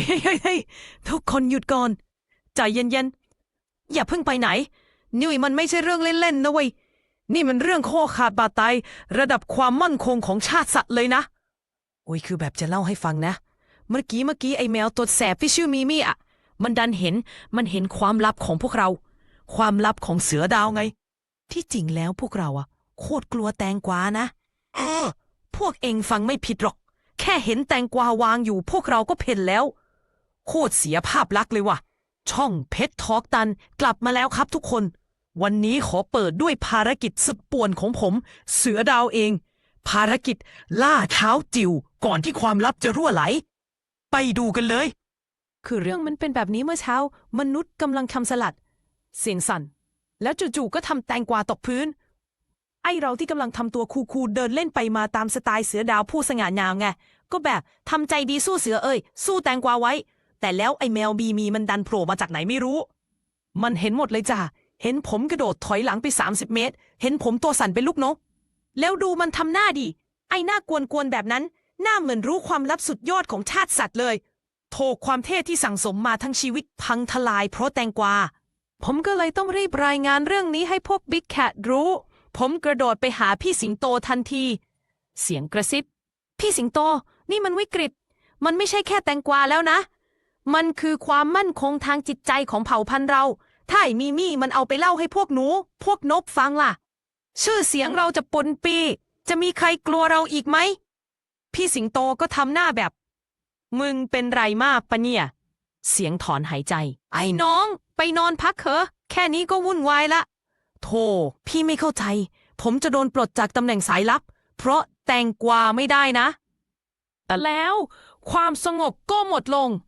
ยเฮ้ยเฮ้ยเฮ้ยทุกคนหยุดก่อน ใจเย็นๆ อย่าเพิ่งไปไหน นี่มันไม่ใช่เรื่องเล่นๆนะเว้ย นี่มันเรื่องข้อขาดบาดตายระดับความมั่นคงของชาติสัตว์เลยนะ โอ้ยคือแบบจะเล่าให้ฟังนะ เมื่อกี้เมื่อกี้ไอ้แมวตัวแสบที่ชื่อมีมี่อะ มันดันเห็นมันเห็นความลับของพวกเรา ความลับของเสือดาวไง ที่จริงแล้วพวกเราอะโคตรกลัวแตงกวานะ เออ พวกเองฟังไม่ผิดหรอก แค่เห็นแตงกวาวางอยู่พวกเราก็เพ่นแล้ว โคตรเสียภาพลักษณ์เลยว่ะ ช่องเพชรทอกตันกลับมาแล้วครับทุกคน วันนี้ขอเปิดด้วยภารกิจสุดป่วนของผม เสือดาวเอง ภารกิจล่าเท้าจิ๋วก่อนที่ความลับจะรั่วไหล ไปดูกันเลย คือเรื่องมันเป็นแบบนี้เมื่อเช้า มนุษย์กำลังทำสลัด เสียงสั่น แล้วจู่ๆก็ทำแตงกวาตกพื้น ไอเราที่กำลังทำตัวคูลๆเดินเล่นไปมาตามสไตล์เสือดาวผู้สง่างามไงก็แบบทำใจดีสู้เสือเอ้ย สู้แตงกวาไว้ แต่แล้วไอแมวบีมีมันดันโผล่มาจากไหนไม่รู้ มันเห็นหมดเลยจ้ะ เห็นผมกระโดดถอยหลังไป 30 เมตร เห็นผมตัวสั่นเป็นลูกนก แล้วดูมันทำหน้าดิ ไอหน้ากวนๆแบบนั้น หน้าเหมือนรู้ความลับสุดยอดของชาติสัตว์เลยโถความเท่ที่สั่งสมมาทั้งชีวิตพังทลายเพราะแตงกวา ผมก็เลยต้องรีบรายงานเรื่องนี้ให้พวกบิ๊กแคทรู้ ผมกระโดดไปหาพี่สิงโตทันที เสียงกระซิบ พี่สิงโต นี่มันวิกฤต มันไม่ใช่แค่แตงกวาแล้วนะ มันคือความมั่นคงทางจิตใจของเผ่าพันธุ์เรา ถ้าไอ้มีมี่มันเอาไปเล่าให้พวกหนู พวกนบฟังล่ะ ชื่อเสียงเราจะปนปี จะมีใครกลัวเราอีกไหม พี่สิงโตก็ทำหน้าแบบ มึงเป็นไรมากปะเนี่ย เสียงถอนหายใจ ไอ้น้อง ไปนอนพักเถอะ แค่นี้ก็วุ่นวายละ โธ่พี่ไม่เข้าใจ ผมจะโดนปลดจากตำแหน่งสายลับ เพราะแตงกวาไม่ได้นะ แต่แล้วความสงบก็หมดลง